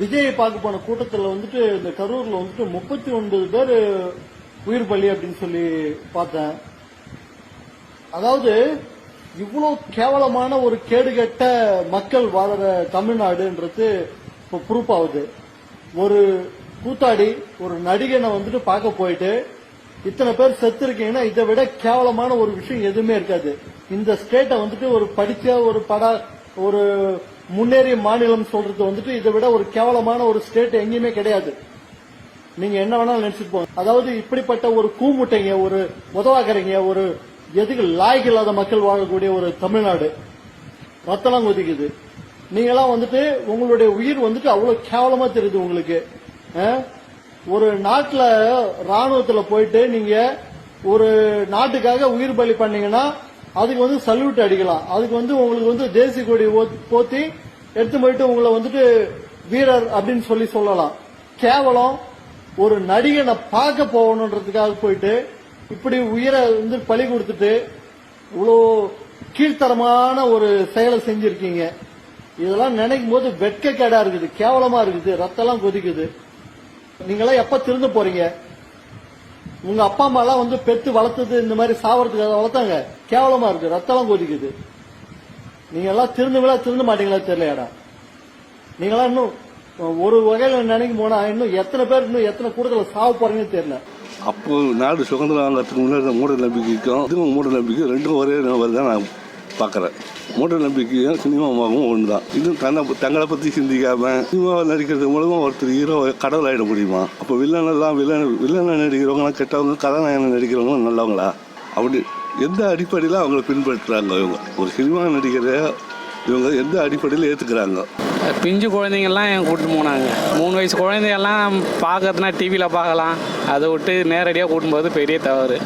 விஜயை பார்க்க போன கூட்டத்தில் வந்துட்டு இந்த கரூர்ல வந்துட்டு முப்பத்தி ஒன்பது பேர் உயிர் பலி அப்படின்னு சொல்லி பார்த்தேன். அதாவது இவ்வளவு கேவலமான ஒரு கேடுகட்ட மக்கள் வாழற தமிழ்நாடுன்றது இப்போ ப்ரூஃப் ஆகுது ஒரு கூத்தாடி ஒரு நடிகனை வந்துட்டு பார்க்க போயிட்டு இத்தனை பேர் செத்து இருக்கீங்கன்னா இதை விட கேவலமான ஒரு விஷயம் எதுவுமே இருக்காது. இந்த ஸ்டேட்டை வந்துட்டு ஒரு படிச்ச ஒரு பட ஒரு முன்னேறிய மாநிலம் சொல்றது வந்துட்டு இதை விட ஒரு கேவலமான ஒரு ஸ்டேட் எங்கேயுமே கிடையாது. நீங்க என்ன வேணாலும் நினைச்சிட்டு போங்க. அதாவது இப்படிப்பட்ட ஒரு கூமுட்டைங்க ஒரு உதவாக்கரைங்க ஒரு எதுக்கு லாய்க்கு இல்லாத மக்கள் வாழக்கூடிய ஒரு தமிழ்நாடு. ரத்தலாம் கொதிக்குது. நீங்களாம் வந்துட்டு உங்களுடைய உயிர் வந்துட்டு அவ்வளவு கேவலமா தெரியுது உங்களுக்கு. ஒரு நாட்டுல ராணுவத்துல போயிட்டு நீங்க ஒரு நாட்டுக்காக உயிர் பலி பண்ணீங்கன்னா அதுக்கு வந்து சல்யூட் அடிக்கலாம். அதுக்கு வந்து உங்களுக்கு வந்து தேசிய கொடி போத்தி எடுத்து போயிட்டு உங்களை வந்துட்டு வீரர் அப்படின்னு சொல்லி சொல்லலாம். கேவலம் ஒரு நடிகனை பார்க்க போகணுன்றதுக்காக போயிட்டு இப்படி உயிரை வந்து பழி கொடுத்துட்டு இவ்வளோ கீழ்த்தரமான ஒரு செயலை செஞ்சிருக்கீங்க. இதெல்லாம் நினைக்கும் போது வெட்கக்கேடா இருக்குது. கேவலமா இருக்குது. ரத்தம்லாம் கொதிக்குது. நீங்களாம் எப்ப திருந்து போறீங்க? உங்க அப்பா அம்மா எல்லாம் வந்து பெத்து வளர்த்தது இந்த மாதிரி சாவறதுக்கு வளர்த்தாங்க. கேவலமா இருக்கு ரத்தம் கொதிக்குது. நீங்க எல்லாம் திருந்துங்களா திருந்த மாட்டீங்களா தெரியலையாடா. நீங்களாம் இன்னும் ஒரு வகையில நினைக்கும் போனா இன்னும் எத்தனை பேர் இன்னும் எத்தனை கூட்டத்தில் சாவ போறீங்கன்னு தெரியல. அப்போ நாடு சுதந்திரம் வாங்கறதுக்கு முன்னாடி மூட நம்பிக்கைக்கும் இதுவும் மூட நம்பிக்கை ரெண்டும் ஒரே நபர் தான். நான் பார்க்குறேன். மூட நம்பிக்கையும் சினிமாவும் ஒன்று தான் இது தன்னை தங்களை பற்றி சிந்திக்காமல் சினிமாவை நடிக்கிறது மூலமாக ஒருத்தர் ஹீரோ கடவுள் ஆகிட முடியுமா? அப்போ வில்லனெல்லாம் வில்லன் வில்லனை நடிக்கிறவங்களாம் கெட்டவங்க கதாநாயகனை நடிக்கிறவங்க நல்லவங்களா? அப்படி எந்த அடிப்படையில் அவங்கள பின்பற்றுறாங்க இவங்க? ஒரு சினிமா நடிகரை இவங்க எந்த அடிப்படையில் ஏற்றுக்கிறாங்க பிஞ்சு குழந்தைங்கள்லாம் என் கூட்டு போனாங்க. மூணு வயசு குழந்தையெல்லாம் பார்க்கறதுனா டிவியில் பார்க்கலாம். அதை விட்டு நேரடியாக கூட்டும்போது பெரிய தவறு.